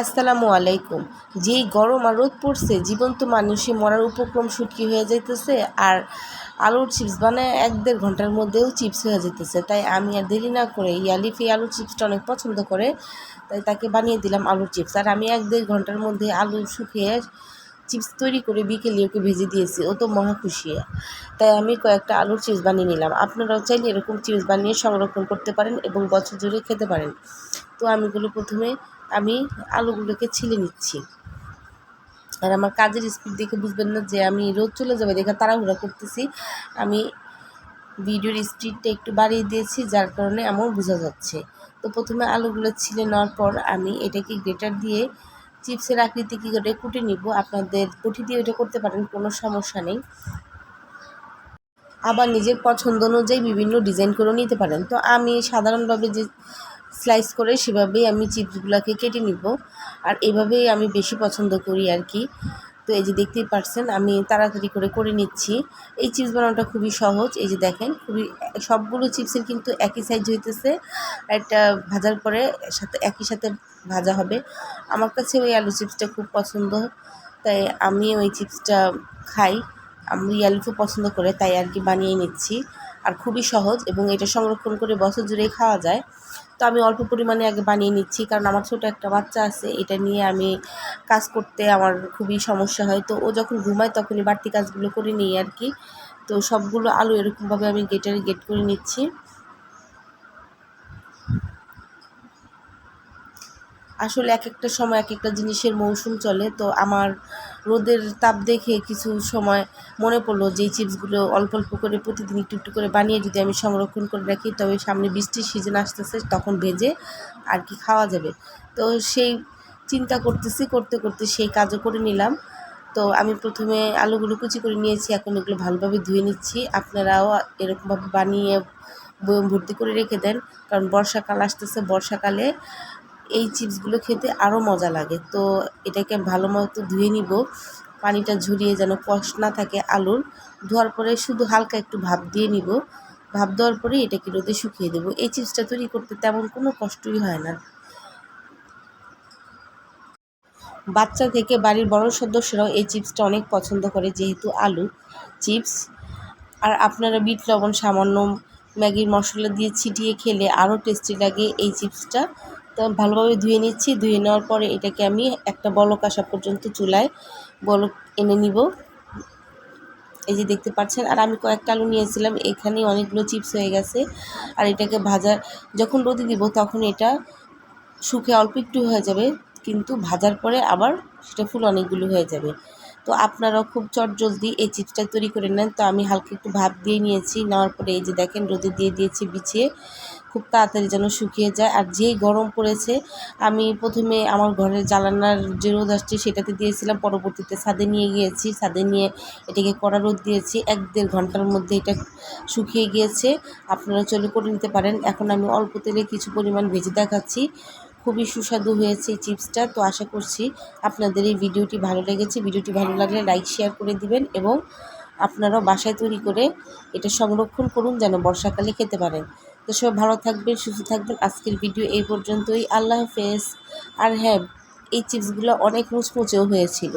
আসসালামু আলাইকুম। যেই গরম আর রোদ পড়ছে, জীবন্ত মানুষই মরার উপক্রম শুটকি হয়ে যাইতেছে আর আলুর চিপস বানায় এক দেড় ঘণ্টার মধ্যেও চিপস হয়ে যেতেছে তাই আমি আর দেরি না করে এই আলুর চিপসটা অনেক পছন্দ করে, তাই তাকে বানিয়ে দিলাম আলুর চিপস। আর আমি এক দেড় ঘণ্টার মধ্যে আলু শুকিয়ে চিপস তৈরি করে বিকেলে ওকে ভেজে দিয়েছি, ও তো মহা খুশি। তাই আমি কয়েকটা আলুর চিপস বানিয়ে নিলাম। আপনারাও চাইলে এরকম চিপস বানিয়ে সংরক্ষণ করতে পারেন এবং বছর জুড়ে খেতে পারেন। তো আমিগুলো প্রথমে আমি আলুগুলোকে ছিলে নিচ্ছি। আর আমার কাজের স্পিড দেখে বুঝবেন না যে আমি রোদ চলে যাবে দেখে তাড়াহুড়া করতেছি। আমি ভিডিওর স্পিডটা একটু বাড়িয়ে দিয়েছি, যার কারণে এমন বোঝা যাচ্ছে। তো প্রথমে আলুগুলো ছিলে নেওয়ার পর আমি এটাকে গ্রেটার দিয়ে চিপসের আকৃতি কী করে কুটে নিব, আপনাদের কুটি দিয়ে ওটা করতে পারেন, কোনো সমস্যা নেই। আবার নিজের পছন্দ অনুযায়ী বিভিন্ন ডিজাইন করেও নিতে পারেন। তো আমি সাধারণভাবে যে স্লাইস করে সেভাবেই আমি চিপসগুলোকে কেটে নিব। আর এভাবেই আমি বেশি পছন্দ করি আর কি। তো এই যে দেখতেই পারছেন, আমি তাড়াতাড়ি করে করে নিচ্ছি। এই চিপস বানানোটা খুবই সহজ, এই যে দেখেন, খুবই সবগুলো চিপসের কিন্তু একই সাইজ হইতেছে, একটা ভাজার পরে সাথে একই সাথে ভাজা হবে। আমার কাছে ওই আলু চিপসটা খুব পছন্দ, তাই আমি ওই চিপসটা খাই। আমি আলু পছন্দ করে তাই আর কি বানিয়ে নিচ্ছি। আর খুবই সহজ এবং এটা সংরক্ষণ করে বছর জুড়েই খাওয়া যায়। তো আমি অল্প পরিমাণে আগে বানিয়ে নিচ্ছি, কারণ আমার ছোটো একটা বাচ্চা আছে, এটা নিয়ে আমি কাজ করতে আমার খুবই সমস্যা হয়। তো ও যখন ঘুমায় তখনই বাড়তি কাজগুলো করে নিই আর কি। তো সবগুলো আলু এরকমভাবে আমি গেটারে গেট করে নিচ্ছি। আসলে এক একটা সময় এক একটা জিনিসের মৌসুম চলে। তো আমার রোদের তাপ দেখে কিছু সময় মনে পড়ল যে চিপসগুলো অল্প অল্প করে প্রতিদিন একটু একটু করে বানিয়ে যদি আমি সংরক্ষণ করে রাখি, তবে সামনে বৃষ্টির সিজন আসতেছে, তখন ভেজে আর কি খাওয়া যাবে। তো সেই চিন্তা করতেছি, করতে করতে সেই কাজও করে নিলাম। তো আমি প্রথমে আলুগুলো কুচি করে নিয়েছি, এখন এগুলো ভালোভাবে ধুয়ে নিচ্ছি। আপনারাও এরকমভাবে বানিয়ে ভর্তি করে রেখে দেন, কারণ বর্ষাকাল আসতেছে। বর্ষাকালে এই চিপসগুলো খেতে আরও মজা লাগে। তো এটাকে ভালো মতো ধুয়ে নিব। পানিটা ঝরিয়ে যেন কষ না থাকে আলুর। ধোয়ার পরে শুধু হালকা একটু ভাপ দিয়ে নিব। ভাপ দেওয়ার পরে এটাকে রোদে শুকিয়ে দেবো। এই চিপসটা তৈরি করতে তেমন কোনো কষ্টই হয় না। বাচ্চা থেকে বাড়ির বড় সদস্যরাও এই চিপসটা অনেক পছন্দ করে, যেহেতু আলু, চিপস। আর আপনারা বিট, লবণ, সামান্য ম্যাগির মশলা দিয়ে ছিটিয়ে খেলে আরও টেস্টি লাগে এই চিপসটা। তো ভালোভাবে ধুয়ে নিচ্ছি। ধুয়ে নেওয়ার পরে এটাকে আমি একটা বলক আসা পর্যন্ত চুলায় বলক এনে নিব। এই যে দেখতে পাচ্ছেন, আর আমি কয়েকটা আলু নিয়েছিলাম, এখানে অনেকগুলো চিপস হয়ে গেছে, আর এটাকে ভাজা যখন রোদে দিব তখন এটা শুকে অল্প একটু হয়ে যাবে, কিন্তু ভাজার পরে আবার সেটা ফুল অনেকগুলো হয়ে যাবে। তো আপনারাও খুব চট জলদি এই চিপসটা তৈরি করে নেন। তো আমি হালকা একটু ভাপ দিয়ে নিয়েছি, নেওয়ার পরে এই যে দেখেন, রোদে দিয়ে দিয়েছি, বিছিয়ে খুব তাড়াতাড়ি যেন শুকিয়ে যায়। আর যেই গরম পড়েছে, আমি প্রথমে আমার ঘরের জ্বালানার যে রোদ আসছে সেটাতে দিয়েছিলাম, পরবর্তীতে ছাদে নিয়ে গিয়েছি। ছাদে নিয়ে এটাকে কড়া রোদ দিয়েছি। এক দেড় ঘণ্টার মধ্যে এটা শুকিয়ে গিয়েছে। আপনারা চলে করে নিতে পারেন। এখন আমি অল্প তেলে কিছু পরিমাণ ভেজে দেখাচ্ছি। খুবই সুস্বাদু হয়েছে এই চিপসটা। তো আশা করছি আপনাদের এই ভিডিওটি ভালো লেগেছে। ভিডিওটি ভালো লাগলে লাইক, শেয়ার করে দিবেন এবং আপনারাও বাসায় তৈরি করে এটা সংরক্ষণ করুন যেন বর্ষাকালে খেতে পারেন। তো সবাই ভালো থাকবেন, সুস্থ থাকবেন। আজকের ভিডিও এই পর্যন্তই। আল্লাহ হাফেজ। আর হ্যাঁ এই চিপসগুলো অনেক মুচমুচেও হয়েছিল।